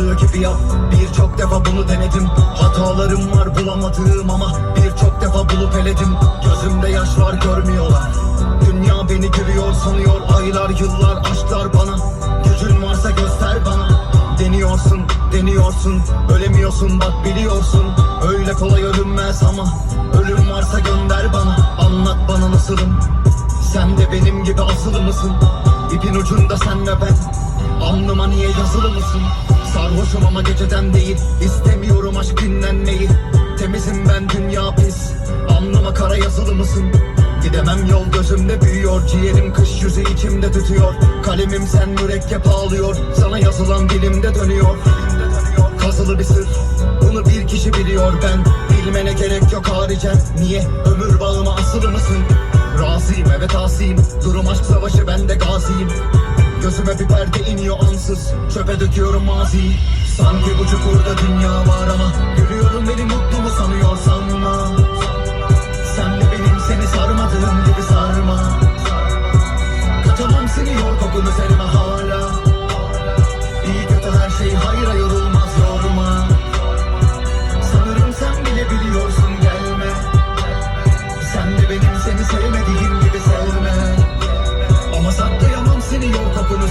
olmadığı gibi yap Birçok defa bunu denedim. Hatalarım var bulamadığım ama Birçok defa bulup eledim. Gözümde yaş var görmüyorlar. Dünya beni görüyor sanıyor. Aylar yıllar aşklar bana. Gücün varsa göster bana. Deniyorsun, deniyorsun. Ölemiyorsun bak biliyorsun. Öyle kolay ölünmez ama Ölüm varsa gönder bana. Anlat bana nasılım. Sen de benim gibi asılı mısın? İpin ucunda sen ve ben Alnıma niye yazılı mısın? Sarhoşum ama geceden değil. İstemiyorum aşk dinlenmeyi. Temizim ben dünya pis. Alnıma kara yazılı mısın? Gidemem yol gözümde büyüyor. Ciğerim kış yüzü içimde tutuyor Kalemim sen mürekkep ağlıyor. Sana yazılan dilimde dönüyor. Kazılı bir sır. Bunu bir kişi biliyor. Ben Bilmene gerek yok haricen. Niye ömür bağıma asılı mısın? Razıyım evet asiyim Durum aşk savaşı ben de gaziyim Gözüme bir perde iniyor ansız. Çöpe döküyorum maziyi. Sanki bu çukurda dünya var ama Görüyorum beni mutlu mu sanıyorsan Sen de benim seni sarmadığım gibi sarma. Katamam seni yor kokunu serime hala. İyi kötü her şey hayra yorulmaz yorma. Sanırım sen bile biliyorsun gelme. Sen de benim seni sevmediğim gibi conocer.